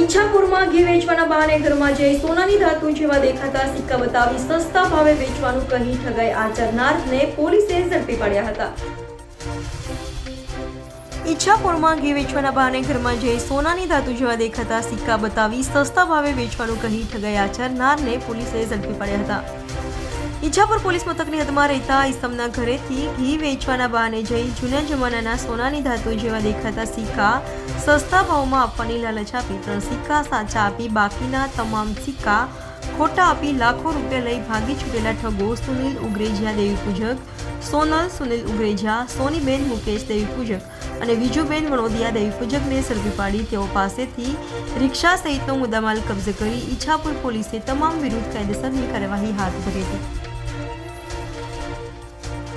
ઈચ્છાપુરમાં ઘી વેચવાના બહાને ઘરમાં જઈ સોનાની ધાતુ જેવા દેખાતા સિક્કા બતાવી સસ્તા ભાવે વેચવાનું કહી ઠગાઈ આચરનારને પોલીસે ઝડપી પાડ્યા હતા. ઈચ્છાપુરમાં ઘી વેચવાના બહાને ઘરમાં જઈ સોનાની ધાતુ જેવા દેખાતા સિક્કા બતાવી સસ્તા ભાવે વેચવાનું કહી ઠગાઈ આચરનારને પોલીસે ઝડપી પાડ્યા હતા. ઈચ્છાપુર પોલીસ મથકની હદમાં રહેતા ઇસમના ઘરેથી ઘી વેચવાના બહાને જઈ જૂના જમાનાના સોનાની ધાતુ જેવા દેખાતા સિક્કા સસ્તા ભાવમાં આપવાની લાલચ આપી. ત્રણ સિક્કા સાચા આપી બાકીના તમામ સિક્કા ખોટા આપી લાખો રૂપિયા લઈ ભાગી છૂટેલા ઠગો સુનિલ ઉગ્રેજિયા દેવી પૂજક સોનલ સુનિલ ઉગ્રેજા, સોનીબેન મુકેશ, દેવી પૂજક અને વિજુબેન વણોદિયા, દેવી પૂજકને ઝડપી પાડી. તેઓ પાસેથી રિક્ષા સહિતનો મુદ્દામાલ કબજે કરી ઈચ્છાપુર પોલીસે તમામ વિરુદ્ધ કાયદેસરની કાર્યવાહી હાથ ધરી હતી.